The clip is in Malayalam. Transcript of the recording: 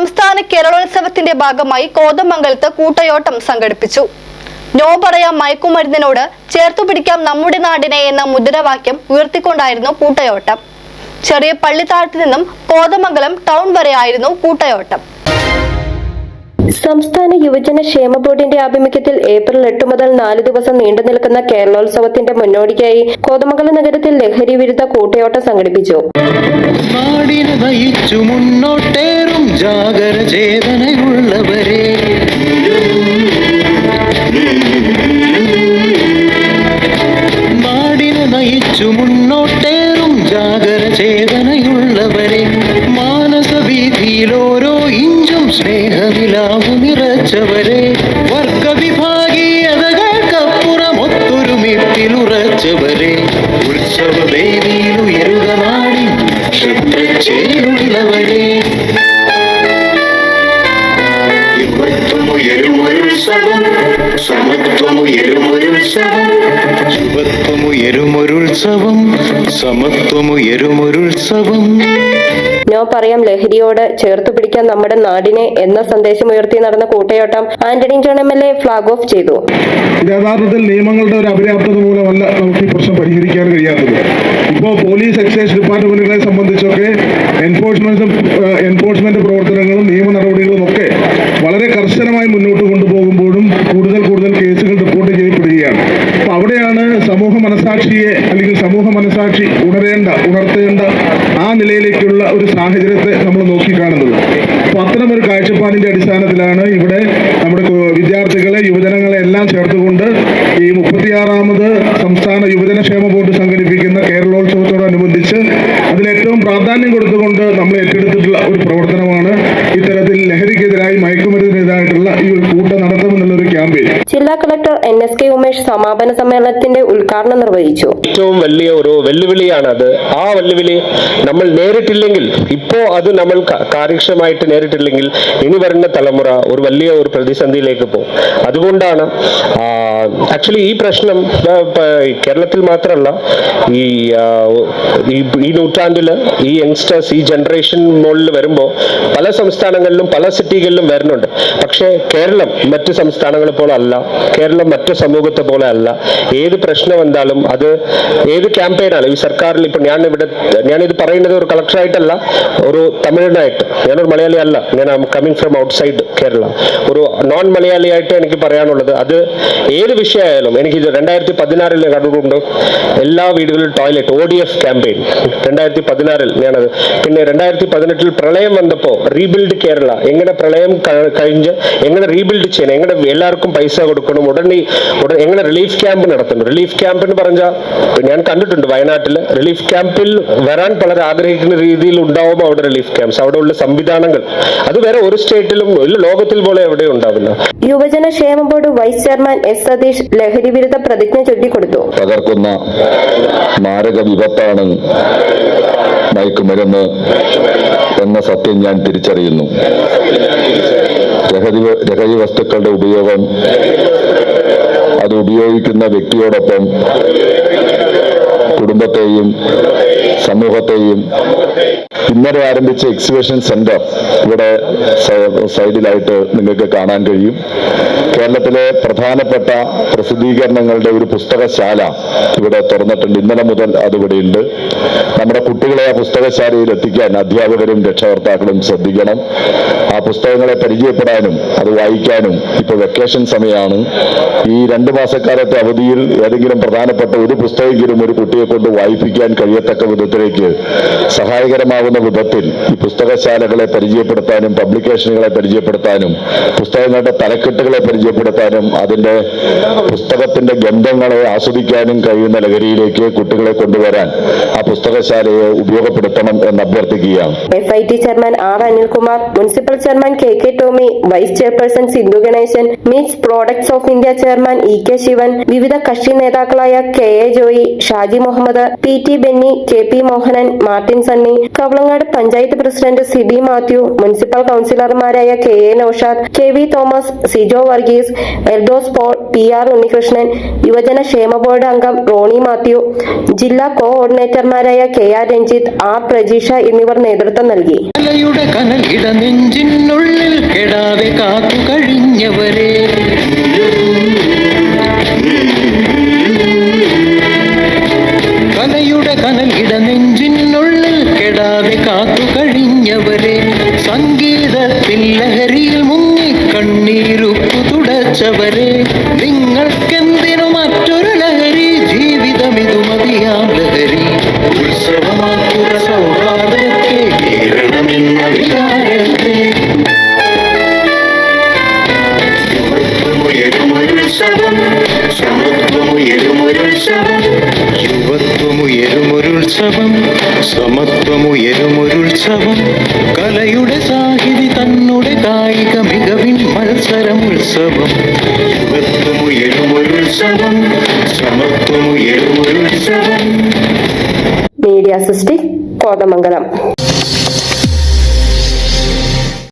സംസ്ഥാന കേരളോത്സവത്തിന്റെ ഭാഗമായി കോതമംഗലത്ത് കൂട്ടയോട്ടം സംഘടിപ്പിച്ചു. നോ പറയാം മയക്കുമരുന്നിനോട് ചേർത്തു പിടിക്കാം നമ്മുടെ നാടിനെ എന്ന മുദ്രാവാക്യം ഉയർത്തിക്കൊണ്ടായിരുന്നു കൂട്ടയോട്ടം. ചെറിയ പള്ളിത്താഴത്തു നിന്നും കോതമംഗലം ടൗൺ വരെയായിരുന്നു കൂട്ടയോട്ടം. സംസ്ഥാന യുവജന ക്ഷേമ ബോർഡിന്റെ ആഭിമുഖ്യത്തിൽ ഏപ്രിൽ എട്ട് മുതൽ നാല് ദിവസം നീണ്ടു നിൽക്കുന്ന കേരളോത്സവത്തിന്റെ മുന്നോടിയായി കോതമംഗലം നഗരത്തിൽ ലഹരി വിരുദ്ധ കൂട്ടയോട്ടം സംഘടിപ്പിച്ചു. മുന്നോട്ടേറും ജാഗര ചേതനയുള്ളവരെ. നാടിനെ നയിച്ചു മുന്നോട്ടേറും ജാഗര ഇഞ്ചും സ്നേഹവിലാവു നിറച്ചവരെ വർഗവിഭാഗീയതകൾക്കപ്പുറം ഒത്തൊരുമിപ്പിലുറച്ചവരെ ഉത്സവവേദിയിൽ ഉയരുക നാടി നക്ഷത്രച്ചേരുള്ളവരെ യുവത്വമുയരുമൊരുത്സവം സമത്വമുയരുമൊരുത്സവം യുവത്വമുയരുമൊരുത്സവം സമത്വമുയരുമൊരുത്സവം നോ പറയാം ലഹരിയോട് ചേർത്ത് പിടിക്കാൻ നമ്മുടെ നാടിനെ എന്ന സന്ദേശം ഉയർത്തി നടന്ന കൂട്ടയോട്ടം Antony John M L A flag off ചെയ്തു. യഥാർത്ഥത്തിൽ നിയമങ്ങളുടെ ഒരു അപര്യാപ്തത മൂലമല്ല നമുക്ക് ഈ പ്രശ്നം പരിഹരിക്കാൻ കഴിയാത്തത്. ഇപ്പോൾ പോലീസ് എക്സൈസ് ഡിപ്പാർട്ട്മെന്റുകളെ സംബന്ധിച്ചൊക്കെ എൻഫോഴ്സ്മെന്റ് എൻഫോഴ്സ്മെന്റ് പ്രവർത്തനങ്ങളും നിയമ നടപടികളും ഒക്കെ വളരെ കർശനമായി മുന്നോട്ട് കൊണ്ടുപോകുമ്പോഴും കൂടുതൽ കൂടുതൽ കേസുകൾ റിപ്പോർട്ട് ചെയ്യപ്പെടുകയാണ്. അവിടെയാണ് സമൂഹ മനസാക്ഷിയെ അല്ലെങ്കിൽ സമൂഹ മനസാക്ഷി ഉണരേണ്ട ഉണർത്തേണ്ട ആ നിലയിലേക്കുള്ള ഒരു സാഹചര്യത്തെ നമ്മൾ നോക്കിക്കാണുന്നത് അപ്പൊ അത്തരം ഒരു കാഴ്ചപ്പാടിന്റെ അടിസ്ഥാനത്തിലാണ് ഇവിടെ നമ്മുടെ വിദ്യാർത്ഥികളെ യുവജനങ്ങളെ എല്ലാം ചേർത്തുകൊണ്ട് ഈ മുപ്പത്തിയാറാമത് സംസ്ഥാന യുവജനക്ഷേമ ബോർഡ് സംഘടിപ്പിക്കുന്ന കേരളോത്സവത്തോടനുബന്ധിച്ച് അതിലേറ്റവും പ്രാധാന്യം കൊടുത്തുകൊണ്ട് നമ്മൾ ഏറ്റെടുത്തിട്ടുള്ള ഒരു പ്രവർത്തനമാണ് ജില്ലാ collector N S K Umesh സമാപന സമ്മേളനത്തിന്റെ ഉദ്ഘാടനം നിർവഹിച്ചു. ഏറ്റവും വലിയ ഒരു വെല്ലുവിളിയാണ് അത് ആ വെല്ലുവിളി നമ്മൾ നേരിട്ടില്ലെങ്കിൽ ഇപ്പോ അത് നമ്മൾ കാര്യക്ഷമമായിട്ട് നേരിട്ടില്ലെങ്കിൽ ഇനി വരുന്ന തലമുറ ഒരു വലിയ ഒരു പ്രതിസന്ധിയിലേക്ക് പോകും. അതുകൊണ്ടാണ് ആക്ച്വലി ഈ പ്രശ്നം കേരളത്തിൽ മാത്രമല്ല ഈ- ഈ നൂറ്റാണ്ടിൽ ഈ യങ്സ്റ്റേഴ്സ് ഈ ജനറേഷൻ മുകളിൽ വരുമ്പോൾ പല സംസ്ഥാനങ്ങളിലും പല സിറ്റികളിലും വരുന്നുണ്ട്. പക്ഷേ കേരളം മറ്റ് സംസ്ഥാനങ്ങളെ പോലെ അല്ല. കേരളം മറ്റു സമൂഹത്തെ പോലെ അല്ല. ഏത് പ്രശ്നം വന്നാലും അത് ഏത് ക്യാമ്പയിനാണ് ഈ സർക്കാരിൽ ഇപ്പൊ ഞാൻ ഇവിടെ ഞാനിത് പറയുന്നത് ഒരു കളക്ടറായിട്ടല്ല ഒരു തമിഴനായിട്ട്. ഞാനൊരു മലയാളി അല്ല. ഞാൻ കമ്മിങ് ഫ്രം ഔട്ട്സൈഡ് കേരള ഒരു നോൺ മലയാളി ആയിട്ട് എനിക്ക് പറയാനുള്ളത് അത് ഏത് വിഷയമായാലും എനിക്ക് ഇത് രണ്ടായിരത്തി പതിനാറിൽ കണ്ടുകൊണ്ട് എല്ലാ വീടുകളിലും toilet O D F campaign രണ്ടായിരത്തി പതിനാറിൽ ഞാനത്. പിന്നെ രണ്ടായിരത്തി പതിനെട്ടിൽ പ്രളയം വന്നപ്പോൾ റീബിൽഡ് കേരള. എങ്ങനെ പ്രളയം കഴിഞ്ഞ് എങ്ങനെ റീബിൽഡ് ചെയ്യണം എങ്ങനെ എല്ലാവർക്കും പൈസ കൊടുക്കണം. ഉടനെ ഉടൻ എങ്ങനെ റിലീഫ് ക്യാമ്പ് നടത്തുന്നു? റിലീഫ് ക്യാമ്പ് എന്ന് പറഞ്ഞാൽ ഞാൻ കണ്ടിട്ടുണ്ട് വയനാട്ടിൽ റിലീഫ് ക്യാമ്പിൽ വരാൻ പലർ ആഗ്രഹിക്കുന്ന രീതിയിൽ ഉണ്ടാവും അവിടെ റിലീഫ് ക്യാമ്പ്സ് അവിടെ ഉള്ള സംവിധാനങ്ങൾ. അത് വേറെ ഒരു സ്റ്റേറ്റിലും ഒരു ലോകത്തിൽ പോലെ എവിടെ ഉണ്ടാവില്ല. യുവജന ക്ഷേമ board vice chairman S Satheesh ലഹരി വിരുദ്ധ പ്രതിജ്ഞ ചൊല്ലിക്കൊടുത്തു. തകർക്കുന്ന മാരക വിപത്താണ് മയക്കുമരുന്ന് എന്ന സത്യം ഞാൻ തിരിച്ചറിയുന്നു. ലഹരി ലഹരി വസ്തുക്കളുടെ ഉപയോഗം അത് ഉപയോഗിക്കുന്ന വ്യക്തിയോടൊപ്പം കുടുംബത്തെയും സമൂഹത്തെയും ഇന്നലെ ആരംഭിച്ച എക്സിബിഷൻ സെന്റർ ഇവിടെ സൈഡിലായിട്ട് നിങ്ങൾക്ക് കാണാൻ കഴിയും. കേരളത്തിലെ പ്രധാനപ്പെട്ട പ്രസിദ്ധീകരണങ്ങളുടെ ഒരു പുസ്തകശാല ഇവിടെ തുറന്നിട്ടുണ്ട്. ഇന്നലെ മുതൽ അതിവിടെയുണ്ട് നമ്മുടെ കുട്ടികളെ ആ പുസ്തകശാലയിൽ എത്തിക്കാൻ അധ്യാപകരും രക്ഷകർത്താക്കളും ശ്രദ്ധിക്കണം. ആ പുസ്തകങ്ങളെ പരിചയപ്പെടാനും അത് വായിക്കാനും ഇപ്പൊ വെക്കേഷൻ സമയമാണ്. ഈ രണ്ട് മാസക്കാലത്തെ അവധിയിൽ ഏതെങ്കിലും പ്രധാനപ്പെട്ട ഒരു പുസ്തകമെങ്കിലും ഒരു കുട്ടിയെ കൊണ്ട് വായിപ്പിക്കാൻ കഴിയത്തക്ക വിധത്തിലേക്ക് സഹായകരമാകുന്ന വിധത്തിൽ ഈ പുസ്തകശാലകളെ പരിചയപ്പെടുത്താനും പബ്ലിക്കേഷനുകളെ പരിചയപ്പെടുത്താനും പുസ്തകങ്ങളുടെ തലക്കെട്ടുകളെ പരിചയപ്പെടുത്താനും അതിന്റെ പുസ്തകത്തിന്റെ ഗന്ധങ്ങളെ ആസ്വദിക്കാനും കഴിയുന്ന ലഹരിയിലേക്ക് കുട്ടികളെ കൊണ്ടുവരാൻ ആ പുസ്തകശാലയെ ഉപയോഗപ്പെടുത്തണം എന്ന് അഭ്യർത്ഥിക്കുകയാണ്. F I T chairman R Anilkumar municipal chairman K K Tomy vice chairperson Sindhu Ganesan meats products of India chairman E K Sivan വിവിധ കക്ഷി നേതാക്കളായ K A Joy Shaji Muhammad P T Benny K P Mohanan Martin Sunny കവളങ്ങ Nedumangad panchayat president Siby Mathew municipal കൌൺസിലർമാരായ K A Noushad K V Thomas Sijo Varghese Eldhose Paul P R Unnikrishnan യുവജന ക്ഷേമ ബോർഡ് അംഗം റോണി മാത്യു ജില്ലാ കോഓർഡിനേറ്റർമാരായ K R Ranjith R Prajeesha എന്നിവർ നേതൃത്വം നൽകി. കനൽ ഇട നെഞ്ചിനുള്ളിൽ കെടാതെ കാത്തു കഴിഞ്ഞവരെ. കണ്ണീരുപ്പു തുടച്ചവരെ നിങ്ങൾക്കെന്തിനു മറ്റൊരു ലഹരി? ജീവിതമിതു മതിയാം ലഹരി ഉത്സവമാക്കുക സൗഹാർദ്ദത്തെ കേരളമെന്ന സമത്വമുയരുമൊരുത്സവം. കലയുടെ സാഹിതി തന്നുടെ കായിക മികവിൻ മത്സരം ഉത്സവം. ഉത്സവം സമത്വമുയരുമൊരുത്സവം മീഡിയ സൃഷ്ടി കോതമംഗലം.